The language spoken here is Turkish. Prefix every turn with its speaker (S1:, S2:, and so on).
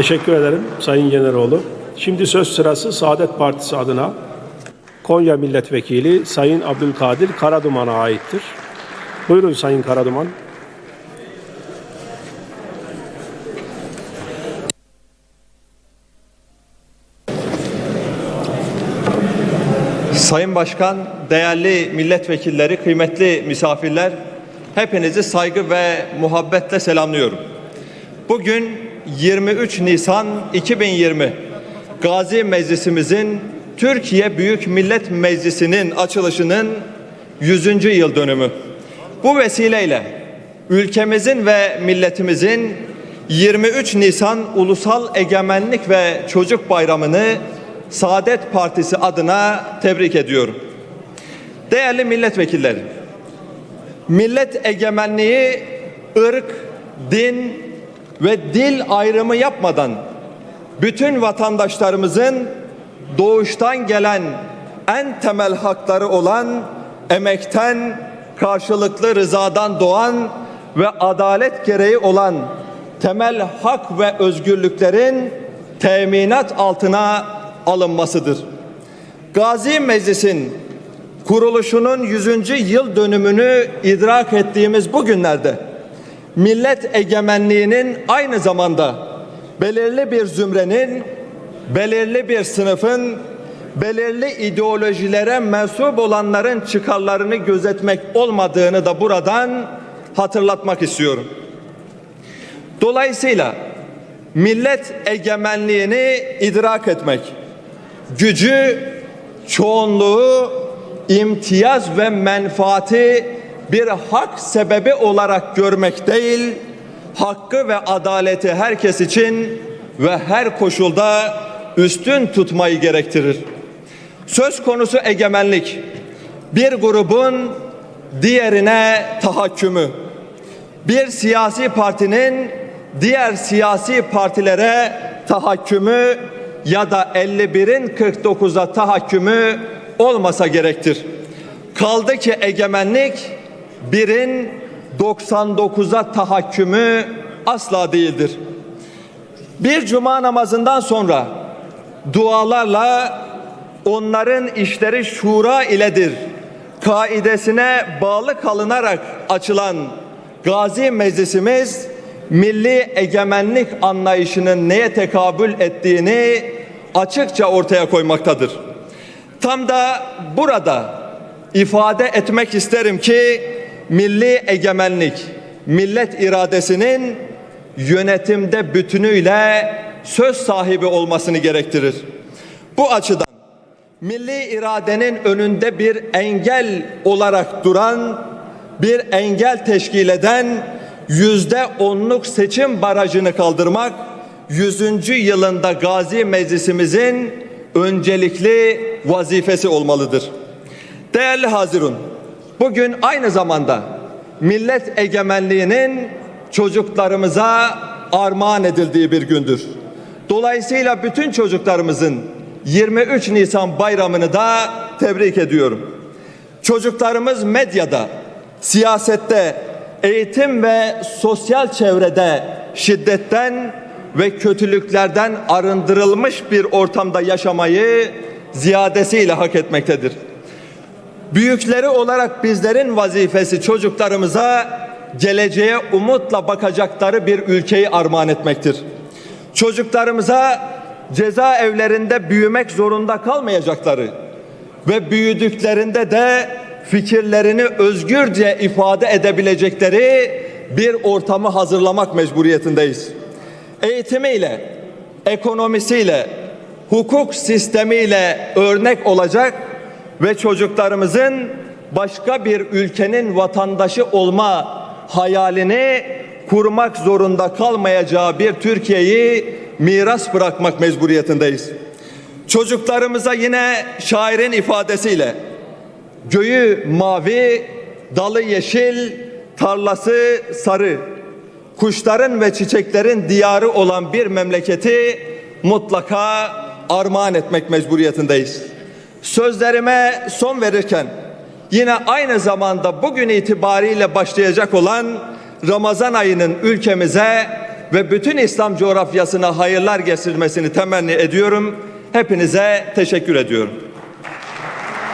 S1: Teşekkür ederim Sayın Generoğlu. Şimdi söz sırası Saadet Partisi adına Konya Milletvekili Sayın Abdülkadir Karaduman'a aittir. Buyurun Sayın Karaduman.
S2: Sayın Başkan, değerli milletvekilleri, kıymetli misafirler, hepinizi saygı ve muhabbetle selamlıyorum. Bugün 23 Nisan 2020 Gazi Meclisimizin Türkiye Büyük Millet Meclisi'nin açılışının 100. yıl dönümü. Bu vesileyle ülkemizin ve milletimizin 23 Nisan Ulusal Egemenlik ve Çocuk Bayramı'nı Saadet Partisi adına tebrik ediyorum. Değerli milletvekilleri, millet egemenliği ırk, din ve dil ayrımı yapmadan bütün vatandaşlarımızın doğuştan gelen en temel hakları olan emekten, karşılıklı rızadan doğan ve adalet gereği olan temel hak ve özgürlüklerin teminat altına alınmasıdır. Gazi Meclis'in kuruluşunun 100. yıl dönümünü idrak ettiğimiz bu günlerde millet egemenliğinin aynı zamanda belirli bir zümrenin, belirli bir sınıfın, belirli ideolojilere mensup olanların çıkarlarını gözetmek olmadığını da buradan hatırlatmak istiyorum. Dolayısıyla millet egemenliğini idrak etmek, gücü, çoğunluğu, imtiyaz ve menfaati bir hak sebebi olarak görmek değil, hakkı ve adaleti herkes için ve her koşulda üstün tutmayı gerektirir. Söz konusu egemenlik bir grubun diğerine tahakkümü, bir siyasi partinin diğer siyasi partilere tahakkümü ya da 51'in 49'a tahakkümü olmasa gerektir. Kaldı ki egemenlik birin 99'a tahakkümü asla değildir. Bir cuma namazından sonra dualarla onların işleri şura iledir kaidesine bağlı kalınarak açılan Gazi Meclisimiz milli egemenlik anlayışının neye tekabül ettiğini açıkça ortaya koymaktadır. Tam da burada ifade etmek isterim ki milli egemenlik millet iradesinin yönetimde bütünüyle söz sahibi olmasını gerektirir. Bu açıdan milli iradenin önünde bir engel olarak duran, bir engel teşkil eden yüzde onluk seçim barajını kaldırmak, yüzüncü yılında Gazi Meclisimizin öncelikli vazifesi olmalıdır. Değerli Hazirun, bugün aynı zamanda millet egemenliğinin çocuklarımıza armağan edildiği bir gündür. Dolayısıyla bütün çocuklarımızın 23 Nisan bayramını da tebrik ediyorum. Çocuklarımız medyada, siyasette, eğitim ve sosyal çevrede şiddetten ve kötülüklerden arındırılmış bir ortamda yaşamayı ziyadesiyle hak etmektedir. Büyükleri olarak bizlerin vazifesi çocuklarımıza geleceğe umutla bakacakları bir ülkeyi armağan etmektir. Çocuklarımıza cezaevlerinde büyümek zorunda kalmayacakları ve büyüdüklerinde de fikirlerini özgürce ifade edebilecekleri bir ortamı hazırlamak mecburiyetindeyiz. Eğitimiyle, ekonomisiyle, hukuk sistemiyle örnek olacak ve çocuklarımızın başka bir ülkenin vatandaşı olma hayalini kurmak zorunda kalmayacağı bir Türkiye'yi miras bırakmak mecburiyetindeyiz. Çocuklarımıza yine şairin ifadesiyle göğü mavi, dalı yeşil, tarlası sarı, kuşların ve çiçeklerin diyarı olan bir memleketi mutlaka armağan etmek mecburiyetindeyiz. Sözlerime son verirken yine aynı zamanda bugün itibariyle başlayacak olan Ramazan ayının ülkemize ve bütün İslam coğrafyasına hayırlar getirmesini temenni ediyorum. Hepinize teşekkür ediyorum.